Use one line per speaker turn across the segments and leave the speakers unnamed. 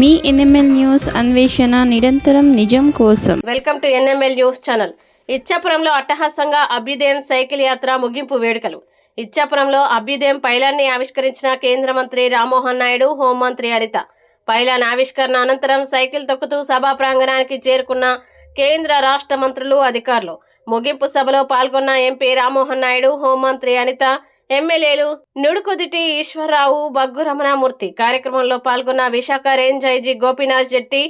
మీ NML news అన్వేషణ నిరంతరం నిజం కోసం.
Welcome to NML news channel. ఇచ్చాపురంలో అట్టహాసంగా అభ్యుదయం సైకిల్ యాత్ర ముగింపు వేడుకలు. ఇచ్చాపురంలో అభ్యుదయం పైలాన్ని ఆవిష్కరించిన కేంద్ర మంత్రి రామ్మోహన్ నాయుడు హోంమంత్రి అనిత. పైలాన్ ఆవిష్కరణ అనంతరం సైకిల్ తొక్కుతూ సభా ప్రాంగణానికి చేరుకున్న కేంద్ర రాష్ట్ర మంత్రులు అధికారులు. ముగింపు సభలో పాల్గొన్న ఎంపీ రామ్మోహన్ నాయుడు హోంమంత్రి అనిత ఎమ్మెల్యేలు నుడుకొదిటి ఈశ్వరరావు బగ్గు రమణామూర్తి కార్యక్రమంలో పాల్గొన్న Visakha range IG Gopinath Jetti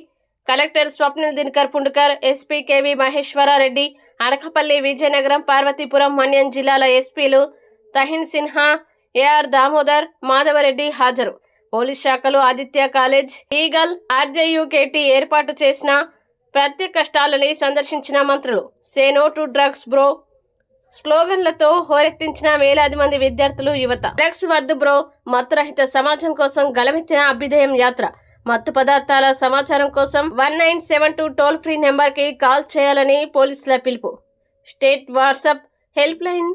collector Swapnil Dinakar Pundkar SP KV Maheswara Reddy Anakapalli Vizianagaram Parvathipuram Manyam జిల్లాల ఎస్పీలు తహిన్ సిన్హా ఏఆర్ దామోదర్ మాధవరెడ్డి హాజరు. పోలీస్ శాఖలు ఆదిత్య కాలేజ్ ఈగల్ ఆర్జేయుకేటీ ఏర్పాటు చేసిన ప్రత్యేక స్టాళ్ళని సందర్శించిన మంత్రులు. Say no to drugs bro స్లోగన్లతో హోరెత్తించిన వేలాది మంది విద్యార్థులు యువత. డ్రగ్స్ వద్దు బ్రో. మత్తురహిత సమాజం కోసం గలమెత్తిన అభ్యుదయం యాత్ర. మత్తు పదార్థాల సమాచారం కోసం one nine seven two toll free నెంబర్కి కాల్ చేయాలని పోలీసుల పిలుపు. State WhatsApp help line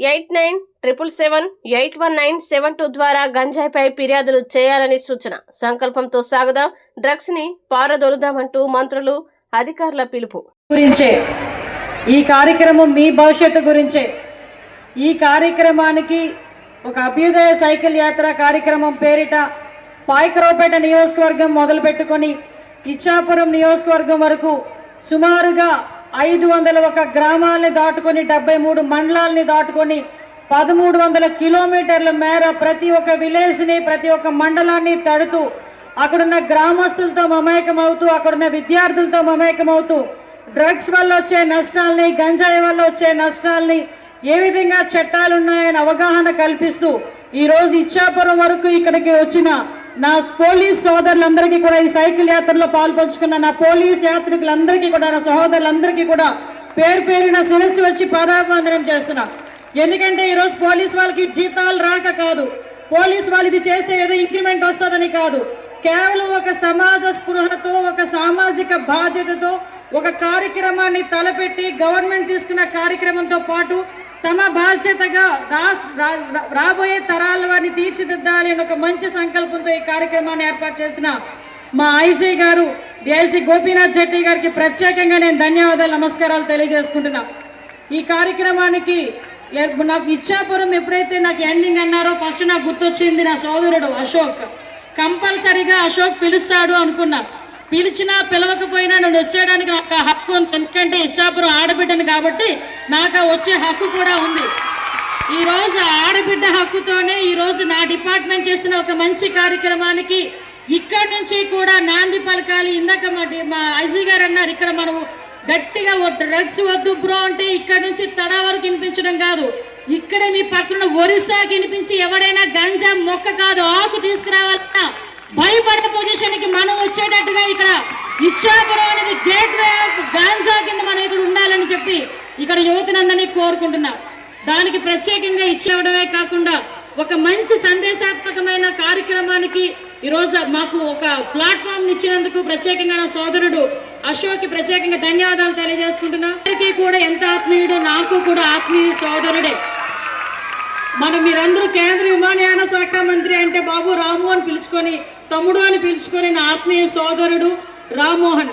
eight nine triple seven eight one nine seven two ద్వారా గంజాయిపై ఫిర్యాదులు చేయాలని సూచన. సంకల్పంతో సాగుదాం. డ్రగ్స్ని పారదొలుదామంటూ మంత్రులు అధికారుల పిలుపు.
గురించే ఈ కార్యక్రమం మీ భవిష్యత్తు గురించే. ఈ కార్యక్రమానికి ఒక అభ్యుదయ సైకిల్ యాత్ర కార్యక్రమం పేరిట పాయకరావుపేట నియోజకవర్గం మొదలు పెట్టుకొని ఇచ్చాపురం నియోజకవర్గం వరకు సుమారుగా ఐదు వందల ఒక గ్రామాలని దాటుకొని డెబ్బై మూడు మండలాల్ని దాటుకొని పదమూడు వందల కిలోమీటర్ల మేర ప్రతి ఒక్క విలేజ్ని ప్రతి ఒక్క మండలాన్ని తడుతూ అక్కడున్న గ్రామస్తులతో మమేకం అవుతూ అక్కడున్న విద్యార్థులతో మమేకం అవుతూ డ్రగ్స్ వల్ల వచ్చే నష్టాలని గంజాయి వల్ల వచ్చే నష్టాలని ఏ విధంగా చట్టాలు ఉన్నాయని అవగాహన కల్పిస్తూ ఈరోజు ఇచ్చాపురం వరకు ఇక్కడికి వచ్చిన నా పోలీస్ సోదరులందరికీ కూడా ఈ సైకిల్ యాత్రలో పాల్పంచుకున్న నా పోలీస్ యాత్రికులందరికీ కూడా నా సహోదరులందరికీ కూడా పేరు పేరున శిరస్సు వచ్చి పాదాభివందనం చేస్తున్నా. ఎందుకంటే ఈరోజు పోలీస్ వాళ్ళకి జీతాలు రాక కాదు. పోలీస్ వాళ్ళు ఇది చేస్తే ఏదో ఇంక్రిమెంట్ వస్తుందని కాదు. కేవలం ఒక సమాజ స్పృహతో ఒక సామాజిక బాధ్యతతో ఒక కార్యక్రమాన్ని తలపెట్టి గవర్నమెంట్ తీసుకున్న కార్యక్రమంతో పాటు తమ బాధ్యతగా రాస్ రా- రాబోయే తరాల వారిని తీర్చిదిద్దాలి అని ఒక మంచి సంకల్పంతో ఈ కార్యక్రమాన్ని ఏర్పాటు చేసిన మా ఐజీ గారు డిఐసి గోపీనాథ్ జెట్టి గారికి ప్రత్యేకంగా నేను ధన్యవాదాలు నమస్కారాలు తెలియజేసుకుంటున్నా. ఈ కార్యక్రమానికి నాకు ఇచ్చాపురం ఎప్పుడైతే నాకు ఎండింగ్ అన్నారో ఫస్ట్ నాకు గుర్తొచ్చింది నా సోదరుడు అశోక్. కంపల్సరీగా అశోక్ పిలుస్తాడు అనుకున్నా. పిలిచినా పిలవకపోయినా నేను వచ్చేయడానికి నాకు ఆ హక్కు ఉంది. ఎందుకంటే ఇచ్చాపురం ఆడబిడ్డను కాబట్టి నాకు వచ్చే హక్కు కూడా ఉంది. ఈరోజు ఆడబిడ్డ హక్కుతోనే ఈరోజు నా డిపార్ట్మెంట్ చేస్తున్న ఒక మంచి కార్యక్రమానికి ఇక్కడి నుంచి కూడా నాంది పలకాలి. ఇందాక మా మా ఐజీ గారు అన్నారు ఇక్కడ మనం గట్టిగా డ్రగ్స్ వద్దు బ్రో అంటే ఇక్కడ నుంచి తడా వరకు వినిపించడం కాదు. ఇక్కడే మీ పక్కన ఒరిస్సా వినిపించి ఎవడైనా గంజా మొక్క కాదు ఆకు తీసుకురావాలన్నా భయపడే పొజిషన్కి మనం వచ్చేటట్టుగా ఇక్కడ ఇచ్చాపురం అనేది గేట్ వే ఆఫ్ గాంజా కింద మనం ఇక్కడ ఉండాలని చెప్పి ఇక్కడ యువతనందరినీ కోరుకుంటున్నా. దానికి ప్రత్యేకంగా ఇచ్చేవడమే కాకుండా ఒక మంచి సందేశాత్మకమైన కార్యక్రమానికి ఈరోజు మాకు ఒక ప్లాట్ఫామ్ ఇచ్చినందుకు ప్రత్యేకంగా నా సోదరుడు అశోక్కి ప్రత్యేకంగా ధన్యవాదాలు తెలియజేసుకుంటున్నా. అందరికీ కూడా ఎంత ఆత్మీయుడో నాకు కూడా ఆత్మీయ సోదరుడే. మనం మీరందరూ కేంద్ర విమానయాన శాఖ మంత్రి అంటే బాబు రాము అని పిలుచుకొని తమ్ముడు అని పిలుచుకొని నా ఆత్మీయ సోదరుడు రామ్మోహన్.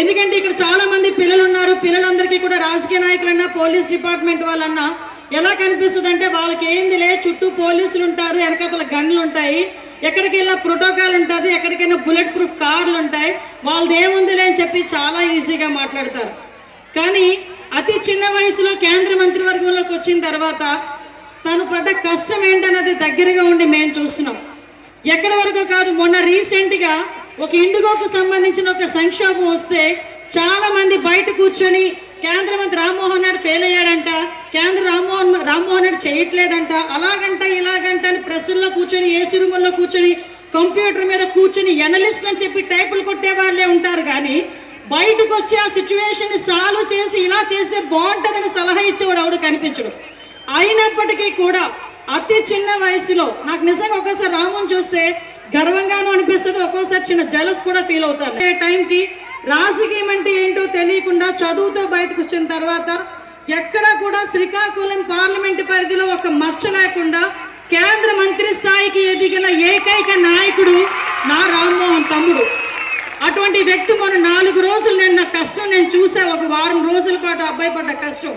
ఎందుకంటే ఇక్కడ చాలా మంది పిల్లలు ఉన్నారు పిల్లలందరికీ కూడా రాజకీయ నాయకులన్నా పోలీస్ డిపార్ట్మెంట్ వాళ్ళన్నా ఎలా కనిపిస్తుంది అంటే వాళ్ళకి ఏందిలే చుట్టూ పోలీసులు ఉంటారు వెనకాతల గన్లు ఉంటాయి ఎక్కడికి వెళ్ళినా ప్రోటోకాల్ ఉంటుంది ఎక్కడికైనా బుల్లెట్ ప్రూఫ్ కార్లు ఉంటాయి వాళ్ళది ఏముందిలే అని చెప్పి చాలా ఈజీగా మాట్లాడతారు. కానీ అతి చిన్న వయసులో కేంద్ర మంత్రివర్గంలోకి వచ్చిన తర్వాత తను పడ్డ కష్టం ఏంటన్నది దగ్గరగా ఉండి మేము చూస్తున్నాం. ఎక్కడి వరకు కాదు మొన్న రీసెంట్గా ఒక ఇండిగోకు సంబంధించిన ఒక సంక్షోభం వస్తే చాలా మంది బయట కూర్చొని కేంద్ర మంత్రి రామ్మోహన్ నాయుడు ఫెయిల్ అయ్యాడంట కేంద్ర రామ్మోహన్ రామ్మోహన్ నాయుడు చేయట్లేదంట అలాగంట ఇలాగంట అని ప్రెస్సుల్లో కూర్చొని ఏసీ రూముల్లో కూర్చొని కంప్యూటర్ మీద కూర్చొని ఎనలిస్ట్ అని చెప్పి టైపులు కొట్టే వాళ్ళే ఉంటారు కానీ బయటకు వచ్చి ఆ సిచ్యువేషన్ సాల్వ్ చేసి ఇలా చేస్తే బాగుంటుందని సలహా ఇచ్చేవాడు ఎవడు కనిపించడు. అయినప్పటికీ కూడా అతి చిన్న వయసులో నాకు నిజంగా ఒక్కోసారి రామన్ చూస్తే గర్వంగానూ అనిపిస్తుంది ఒక్కోసారి చిన్న జలస్ కూడా ఫీల్ అవుతాను. ఏ టైంకి రాజకీయం అంటే ఏంటో తెలియకుండా చదువుతో బయటకు వచ్చిన తర్వాత ఎక్కడా కూడా శ్రీకాకుళం పార్లమెంటు పరిధిలో ఒక మచ్చ లేకుండా కేంద్ర మంత్రి స్థాయికి ఎదిగిన ఏకైక నాయకుడు నా రామ్మోహన్ తమ్ముడు. అటువంటి వ్యక్తి మన నాలుగు రోజులు నేను నా కష్టం నేను చూసా ఒక వారం రోజుల పాటు అబ్బాయి పడ్డ కష్టం.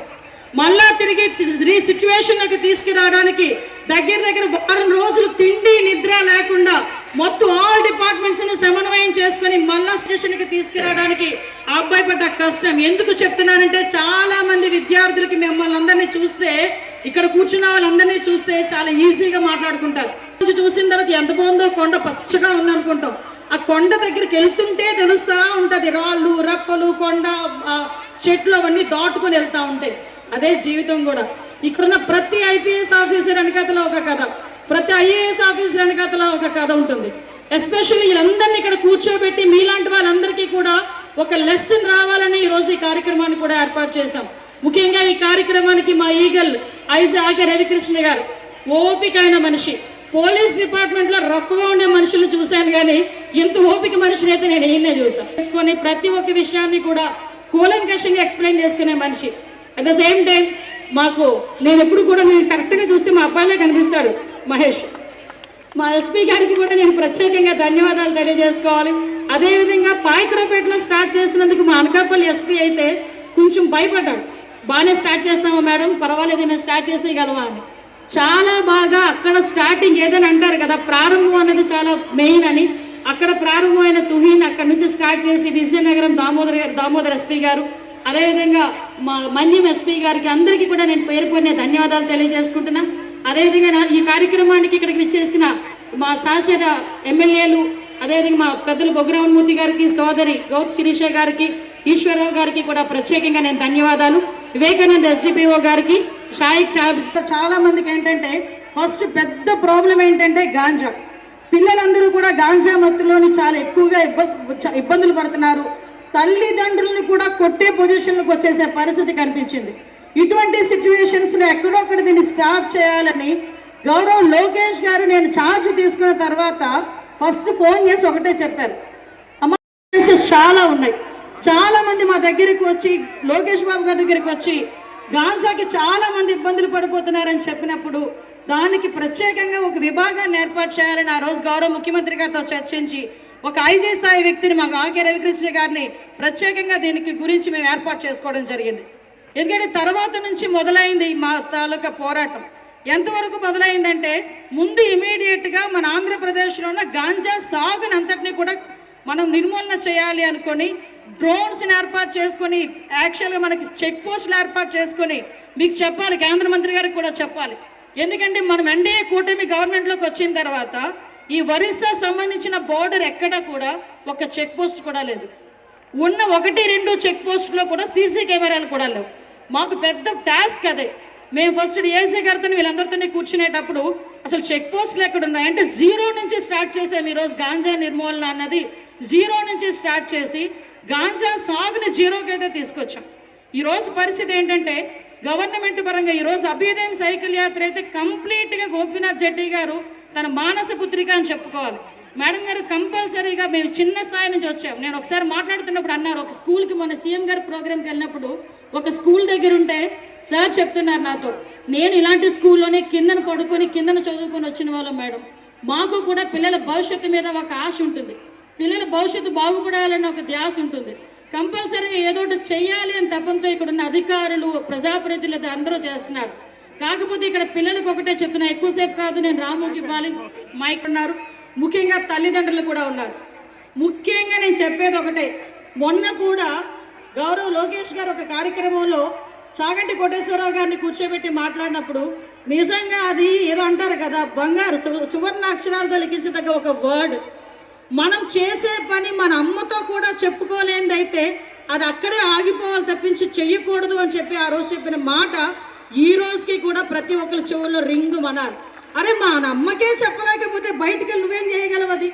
మళ్ళా తిరిగి రీ సిచ్యువేషన్లోకి తీసుకురావడానికి దగ్గర దగ్గర వారం రోజులు తిండి నిద్ర లేకుండా మొత్తం ఆల్ డిపార్ట్మెంట్స్ను సమన్వయం చేసుకొని మళ్ళా స్టేషన్కి తీసుకురావడానికి ఆ అబ్బాయి పడ్డ కష్టం. ఎందుకు చెప్తున్నానంటే చాలా మంది విద్యార్థులకి మిమ్మల్ని అందరినీ చూస్తే ఇక్కడ కూర్చున్న వాళ్ళందరినీ చూస్తే చాలా ఈజీగా మాట్లాడుకుంటారు. కొంచెం చూసిన తర్వాత ఎంత బాగుందో కొండ పచ్చగా ఉందనుకుంటాం. ఆ కొండ దగ్గరికి వెళ్తుంటే తెలుస్తా ఉంటది రాళ్ళు రప్పలు కొండ చెట్లు అవన్నీ దాటుకొని వెళ్తా ఉంటాయి. అదే జీవితం కూడా. ఇక్కడున్న ప్రతి ఐపీఎస్ ఆఫీసర్ వెనకతలో ఒక కథ. ప్రతి ఐఏఎస్ ఆఫీసర్ వెనకతలో ఒక కథ ఉంటుంది. ఎస్పెషల్లీ వీళ్ళందరినీ ఇక్కడ కూర్చోబెట్టి మీలాంటి వాళ్ళందరికీ కూడా ఒక లెసన్ రావాలని ఈరోజు ఈ కార్యక్రమాన్ని కూడా ఏర్పాటు చేశాం. ముఖ్యంగా ఈ కార్యక్రమానికి మా ఈగల్ ఐజాక రవికృష్ణ గారు. ఓపిక అయిన మనిషి. పోలీస్ డిపార్ట్మెంట్లో రఫ్గా ఉండే మనుషులు చూశాను కానీ ఇంత ఓపిక మనిషిని అయితే నేను ఈయన్నే చూసాను చేసుకొని ప్రతి ఒక్క విషయాన్ని కూడా కూలంకషంగా ఎక్స్ప్లెయిన్ చేసుకునే మనిషి. అట్ ద సేమ్ టైం మాకు నేను ఎప్పుడు కూడా మీరు కరెక్ట్గా చూస్తే మా అబ్బాయిలే కనిపిస్తాడు మహేష్ మా ఎస్పీ గారికి కూడా నేను ప్రత్యేకంగా ధన్యవాదాలు తెలియజేసుకోవాలి. అదేవిధంగా పాయకరాపేటలో స్టార్ట్ చేసినందుకు మా అనకాపల్లి ఎస్పీ అయితే కొంచెం భయపడ్డాడు. బాగానే స్టార్ట్ చేస్తామా మేడం? పర్వాలేదు నేను స్టార్ట్ చేసేయగలవా అని. చాలా బాగా అక్కడ స్టార్టింగ్ ఏదని అంటారు కదా ప్రారంభం అనేది చాలా మెయిన్ అని. అక్కడ ప్రారంభమైన తుహీన్ అక్కడ నుంచి స్టార్ట్ చేసి విజయనగరం దామోదర్ గారు దామోదర్ ఎస్పీ గారు అదేవిధంగా మా మన్యం ఎస్పీ గారికి అందరికీ కూడా నేను పేరు పొందే ధన్యవాదాలు తెలియజేసుకుంటున్నా. అదేవిధంగా ఈ కార్యక్రమానికి ఇక్కడికి విచ్చేసిన మా సహచర ఎమ్మెల్యేలు అదేవిధంగా మా పెద్దలు బొగ్గురామన్మూర్తి గారికి సోదరి గౌత్ శిరీష గారికి ఈశ్వరరావు గారికి కూడా ప్రత్యేకంగా నేను ధన్యవాదాలు. వివేకానంద ఎస్డిపిఓ గారికి షాయిక్ షాబ్ చాలా మందికి ఏంటంటే ఫస్ట్ పెద్ద ప్రాబ్లం ఏంటంటే గాంజా. పిల్లలందరూ కూడా గాంజా మత్తులోని చాలా ఎక్కువగా ఇబ్బ- ఇబ్బందులు పడుతున్నారు. తల్లిదండ్రులను కూడా కొట్టే పొజిషన్లకు వచ్చేసే పరిస్థితి కనిపించింది. ఇటువంటి సిచ్యువేషన్స్లో ఎక్కడో ఒకటి దీన్ని స్టాప్ చేయాలని గౌరవ్ లోకేష్ గారు నేను ఛార్జ్ తీసుకున్న తర్వాత ఫస్ట్ ఫోన్ చేసి ఒకటే చెప్పారు. అమ్మ చాలా ఉన్నాయి. చాలా మంది మా దగ్గరికి వచ్చి లోకేష్ బాబు గారి దగ్గరికి వచ్చి గాంజాకి చాలా మంది ఇబ్బందులు పడిపోతున్నారని చెప్పినప్పుడు దానికి ప్రత్యేకంగా ఒక విభాగాన్ని ఏర్పాటు చేయాలని ఆ రోజు గౌరవ ముఖ్యమంత్రి గారితో చర్చించి ఒక ఐజీ స్థాయి వ్యక్తిని మాకు ఆకే రవికృష్ణ గారిని ప్రత్యేకంగా దీనికి గురించి మేము ఏర్పాటు చేసుకోవడం జరిగింది. ఎందుకంటే తర్వాత నుంచి మొదలైంది మా తాలూకా పోరాటం. ఎంతవరకు మొదలైందంటే ముందు ఇమీడియట్గా మన ఆంధ్రప్రదేశ్లో ఉన్న గాంజా సాగుని అంతటినీ కూడా మనం నిర్మూలన చేయాలి అనుకొని డ్రోన్స్ని ఏర్పాటు చేసుకొని యాక్చువల్గా మనకి చెక్ పోస్టులు ఏర్పాటు చేసుకొని మీకు చెప్పాలి కేంద్ర మంత్రి గారికి కూడా చెప్పాలి. ఎందుకంటే మనం ఎన్డీఏ కూటమి గవర్నమెంట్లోకి వచ్చిన తర్వాత ఈ ఒరిస్సా సంబంధించిన బోర్డర్ ఎక్కడా కూడా ఒక చెక్ పోస్ట్ కూడా లేదు. ఉన్న ఒకటి రెండు చెక్ పోస్ట్లో కూడా సీసీ కెమెరాలు కూడా లేవు. మాకు పెద్ద టాస్క్ అదే. మేము ఫస్ట్ ఏసీ గారితో వీళ్ళందరితోనే కూర్చునేటప్పుడు అసలు చెక్ పోస్టులు ఎక్కడ ఉన్నాయి అంటే జీరో నుంచి స్టార్ట్ చేసాం ఈరోజు గాంజా నిర్మూలన అన్నది. జీరో నుంచి స్టార్ట్ చేసి గాంజా సాగుని జీరోకి అయితే తీసుకొచ్చాం. ఈరోజు పరిస్థితి ఏంటంటే గవర్నమెంట్ పరంగా ఈరోజు అభ్యుదయం సైకిల్ యాత్ర అయితే కంప్లీట్గా గోపీనాథ్ జెడ్డి గారు తన మానస పుత్రిక అని చెప్పుకోవాలి. మేడం గారు కంపల్సరీగా మేము చిన్న స్థాయి నుంచి వచ్చాం. నేను ఒకసారి మాట్లాడుతున్నప్పుడు అన్నారు ఒక స్కూల్కి మొన్న సీఎం గారు ప్రోగ్రామ్కి వెళ్ళినప్పుడు ఒక స్కూల్ దగ్గర ఉంటే సార్ చెప్తున్నారు నాతో నేను ఇలాంటి స్కూల్లోనే కిందన పడుకొని కిందన చదువుకొని వచ్చిన వాళ్ళం మేడం. మాకు కూడా పిల్లల భవిష్యత్తు మీద ఒక ఆశ ఉంటుంది. పిల్లల భవిష్యత్తు బాగుపడాలని ఒక ధ్యాస ఉంటుంది. కంపల్సరీగా ఏదో ఒకటి చేయాలి అని తప్పంతో ఇక్కడ ఉన్న అధికారులు ప్రజాప్రతినిధులు అందరూ చేస్తున్నారు. కాకపోతే ఇక్కడ పిల్లలకు ఒకటే చెప్తున్నా ఎక్కువసేపు కాదు నేను రాముకి ఇవ్వాలి. మైక్ ఉన్నారు. ముఖ్యంగా తల్లిదండ్రులు కూడా ఉన్నారు. ముఖ్యంగా నేను చెప్పేది ఒకటే. మొన్న కూడా గౌరవ్ లోకేష్ గారు ఒక కార్యక్రమంలో చాగంటి కోటేశ్వరరావు గారిని కూర్చోబెట్టి మాట్లాడినప్పుడు నిజంగా అది ఏదో అంటారు కదా బంగారు సు- సువర్ణ అక్షరాలతో లిఖించదగ్గ ఒక వర్డ్. మనం చేసే పని మన అమ్మతో కూడా చెప్పుకోలేనిదైతే అది అక్కడే ఆగిపోవాలి తప్పించి చెయ్యకూడదు అని చెప్పి ఆ రోజు చెప్పిన మాట ఈ రోజుకి కూడా ప్రతి ఒక్కరి చెవుల్లో రింగు మనాలి. అరే మా అమ్మకే చెప్పలేకపోతే బయటికి వెళ్ళి నువ్వేం చేయగలవు అది?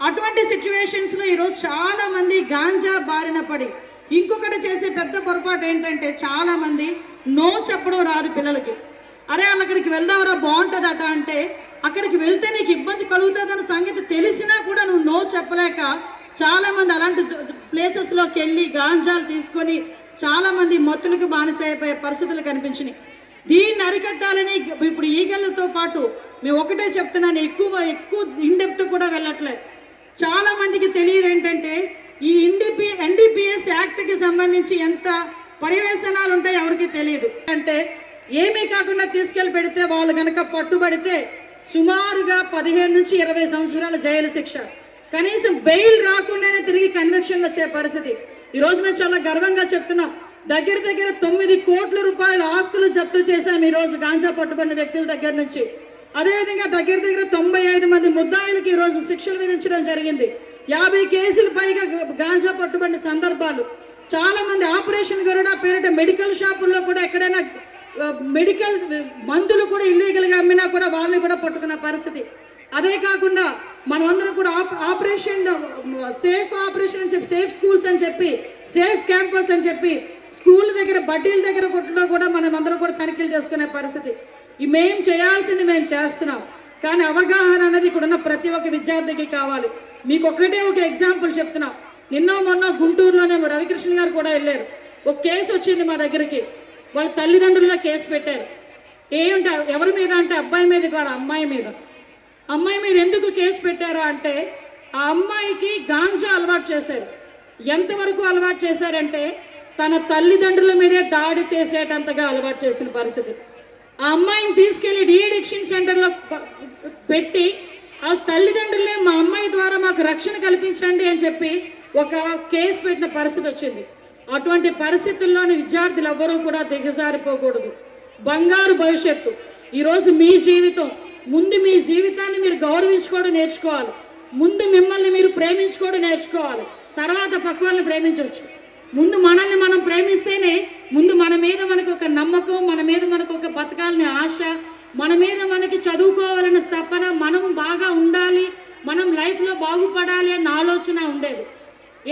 అటువంటి సిచ్యువేషన్స్లో ఈరోజు చాలామంది గాంజా బారిన పడి ఇంకొకటి చేసే పెద్ద పొరపాటు ఏంటంటే చాలామంది నో చెప్పడం రాదు పిల్లలకి. అరే వాళ్ళు అక్కడికి వెళ్దామరా బాగుంటుందట అంటే అక్కడికి వెళ్తే నీకు ఇబ్బంది కలుగుతుందన్న సంగతి తెలిసినా కూడా నువ్వు నో చెప్పలేక చాలామంది అలాంటి ప్లేసెస్లోకి వెళ్ళి గాంజాలు తీసుకొని చాలామంది మత్తులకు బానిస అయిపోయే పరిస్థితులు కనిపించినాయి. దీన్ని అరికట్టాలని ఇప్పుడు ఈగలతో పాటు మేము ఒకటే చెప్తున్నాను ఎక్కువ ఎక్కువ ఇండెప్త్ కూడా వెళ్ళట్లేదు. చాలామందికి తెలియదు ఏంటంటే ఈ ఎన్డిపి ఎన్డిపిఎస్ యాక్ట్కి సంబంధించి ఎంత పర్యవేశనాలు ఉంటాయో ఎవరికి తెలియదు. అంటే ఏమీ కాకుండా తీసుకెళ్ళి పెడితే వాళ్ళు కనుక పట్టుబడితే సుమారుగా పదిహేను నుంచి ఇరవై సంవత్సరాల జైలు శిక్ష. కనీసం బెయిల్ రాకుండానే తిరిగి కన్వెక్షన్ వచ్చే పరిస్థితి. ఈ రోజు మేము చాలా గర్వంగా చెప్తున్నాం. దగ్గర దగ్గర తొమ్మిది కోట్ల రూపాయల ఆస్తులు జప్తు చేశాం ఈ రోజు గాంజా పట్టుబడిన వ్యక్తుల దగ్గర నుంచి. అదేవిధంగా దగ్గర దగ్గర తొంభై ఐదు మంది ముద్దాయిలకి ఈరోజు శిక్షలు విధించడం జరిగింది. యాభై కేసులు పైగా గాంజా పట్టుబడిన సందర్భాలు. చాలా మంది ఆపరేషన్ గరుడ పేరిట మెడికల్ షాపుల్లో కూడా ఎక్కడైనా మెడికల్ మందులు కూడా ఇల్లీగల్గా అమ్మినా కూడా వాళ్ళని కూడా పట్టుకున్న పరిస్థితి. అదే కాకుండా మనమందరం కూడా ఆపరేషన్ సేఫ్ ఆపరేషన్ అని చెప్పి సేఫ్ స్కూల్స్ అని చెప్పి సేఫ్ క్యాంపస్ అని చెప్పి స్కూల్ దగ్గర బడ్డీల దగ్గర కొట్టులో కూడా మనం అందరం కూడా తనిఖీలు చేసుకునే పరిస్థితి. ఈ మేము చేయాల్సింది మేము చేస్తున్నాం. కానీ అవగాహన అనేది ఇక్కడ ఉన్న ప్రతి ఒక్క విద్యార్థికి కావాలి. మీకు ఒకటే ఒక ఎగ్జాంపుల్ చెప్తున్నాం. నిన్న మొన్న గుంటూరులోనే రవికృష్ణ గారు కూడా వెళ్ళారు. ఒక కేసు వచ్చింది మా దగ్గరికి. వాళ్ళ తల్లిదండ్రుల్లో కేసు పెట్టారు. ఏమిటా ఎవరి మీద అంటే అబ్బాయి మీద కాదు అమ్మాయి మీద. అమ్మాయి మీరు ఎందుకు కేసు పెట్టారా అంటే ఆ అమ్మాయికి గాంజా అలవాటు చేశారు. ఎంతవరకు అలవాటు చేశారంటే తన తల్లిదండ్రుల మీదే దాడి చేసేటంతగా అలవాటు చేసిన పరిస్థితి. ఆ అమ్మాయిని తీసుకెళ్ళి డీఎడిక్షన్ సెంటర్లో పెట్టి ఆ తల్లిదండ్రులే మా అమ్మాయి ద్వారా మాకు రక్షణ కల్పించండి అని చెప్పి ఒక కేసు పెట్టిన పరిస్థితి వచ్చింది. అటువంటి పరిస్థితుల్లోని విద్యార్థులు ఎవ్వరూ కూడా దిగజారిపోకూడదు. బంగారు భవిష్యత్తు. ఈరోజు మీ జీవితం ముందు మీ జీవితాన్ని మీరు గౌరవించుకోవడం నేర్చుకోవాలి. ముందు మిమ్మల్ని మీరు ప్రేమించుకోవడం నేర్చుకోవాలి. తర్వాత పక్క వాళ్ళని ప్రేమించవచ్చు. ముందు మనల్ని మనం ప్రేమిస్తేనే ముందు మన మీద మనకు ఒక నమ్మకం మన మీద మనకు ఒక బతకాలని ఆశ మన మీద మనకి చదువుకోవాలని తపన మనం బాగా ఉండాలి మనం లైఫ్లో బాగుపడాలి అన్న ఆలోచన ఉండేది.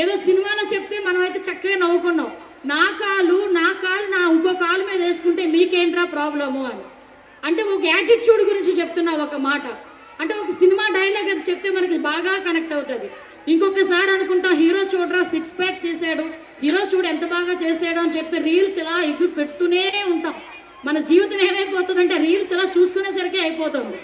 ఏదో సినిమాలో చెప్తే మనమైతే చక్కగా నవ్వుకున్నాం. నా కాలు నా కాలు నా ఇంకో కాలు మీద వేసుకుంటే మీకేంట్రా ప్రాబ్లము అని. అంటే ఒక యాటిట్యూడ్ గురించి చెప్తున్నా ఒక మాట. అంటే ఒక సినిమా డైలాగ్ అది చెప్తే మనకి బాగా కనెక్ట్ అవుతుంది. ఇంకొకసారి అనుకుంటా హీరో చూడరా సిక్స్ ప్యాక్ తీసాడు. హీరో చూడు ఎంత బాగా చేసాడు అని చెప్పి రీల్స్ ఇలా ఇవి పెడుతూనే ఉంటాం. మన జీవితం ఏమైపోతుందంటే రీల్స్ ఇలా చూసుకునేసరికి అయిపోతుంది.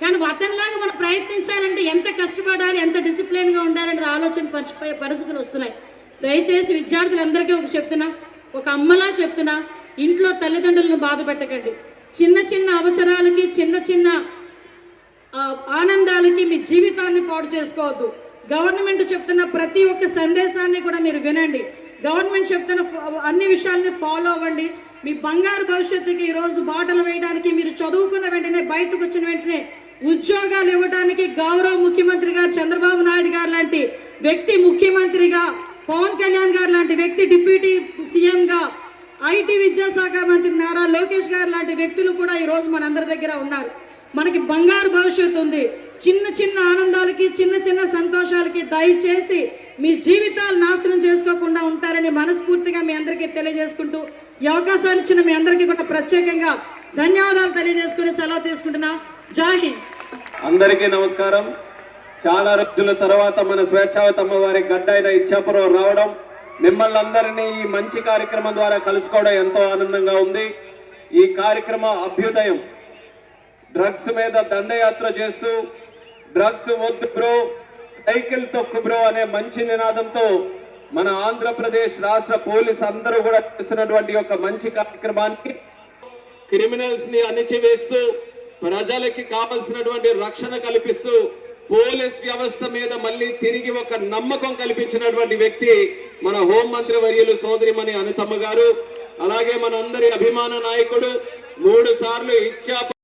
కానీ అతనిలాగా మనం ప్రయత్నించాలంటే ఎంత కష్టపడాలి ఎంత డిసిప్లిన్గా ఉండాలనే ఆలోచన పరిచిపోయే పరిస్థితులు వస్తున్నాయి. దయచేసి విద్యార్థులందరికీ ఒక చెప్తున్నా ఒక అమ్మలా చెప్తున్నా ఇంట్లో తల్లిదండ్రులను బాధ పెట్టకండి. చిన్న చిన్న అవసరాలకి చిన్న చిన్న ఆనందాలకి మీ జీవితాన్ని పాడు చేసుకోవద్దు. గవర్నమెంట్ చెప్తున్న ప్రతి ఒక్క సందేశాన్ని కూడా మీరు వినండి. గవర్నమెంట్ చెప్తున్న అన్ని విషయాల్ని ఫాలో అవ్వండి. మీ బంగారు భవిష్యత్తుకి ఈరోజు బాటలు వేయడానికి మీరు చదువుకున్న వెంటనే బయటకు వచ్చిన వెంటనే ఉద్యోగాలు ఇవ్వడానికి గౌరవ ముఖ్యమంత్రి గారు చంద్రబాబు నాయుడు గారు లాంటి వ్యక్తి ముఖ్యమంత్రిగా పవన్ కళ్యాణ్ గారు లాంటి వ్యక్తి డిప్యూటీ సీఎంగా ఐటీ విద్యాశాఖ మంత్రి నారా లోకేష్ గారు లాంటి వ్యక్తులు కూడా ఈరోజు మనందరి దగ్గర ఉన్నారు. మనకి బంగారు భవిష్యత్తు ఉంది. చిన్న చిన్న ఆనందాలకి చిన్న చిన్న సంతోషాలకి దయచేసి మీ జీవితాలు నాశనం చేసుకోకుండా ఉంటారని మనస్ఫూర్తిగా మీ అందరికీ తెలియజేసుకుంటూ ఈ అవకాశాన్ని ఇచ్చిన మీ అందరికీ కూడా ప్రత్యేకంగా ధన్యవాదాలు తెలియజేసుకుని సెలవు తీసుకుంటున్నా. జాహి
అందరికీ నమస్కారం. చాలా రోజుల తర్వాత మన స్వేచ్ఛావత అమ్మవారి గడ్డ అయిన ఇచ్చాపురం రావడం మిమ్మల్ని అందరినీ ఈ మంచి కార్యక్రమం ద్వారా కలుసుకోవడం ఎంతో ఆనందంగా ఉంది. ఈ కార్యక్రమ అభ్యుదయం. డ్రగ్స్ మీద దండయాత్ర చేస్తూ డ్రగ్స్ వద్దు బ్రో సైకిల్ తొక్కు బ్రో అనే మంచి నినాదంతో మన ఆంధ్రప్రదేశ్ రాష్ట్ర పోలీస్ అందరూ కూడా చేస్తున్నటువంటి ఒక మంచి కార్యక్రమానికి క్రిమినల్స్ని అణిచివేస్తూ ప్రజలకి కావలసినటువంటి రక్షణ కల్పిస్తూ పోలీస్ వ్యవస్థ మీద మళ్ళీ తిరిగి ఒక నమ్మకం కల్పించినటువంటి వ్యక్తి మన హోంమంత్రి వర్యులు సోదరిమణి అనితమ్మ గారు. అలాగే మనందరి అభిమాన నాయకుడు మూడు సార్లు ఇచ్చా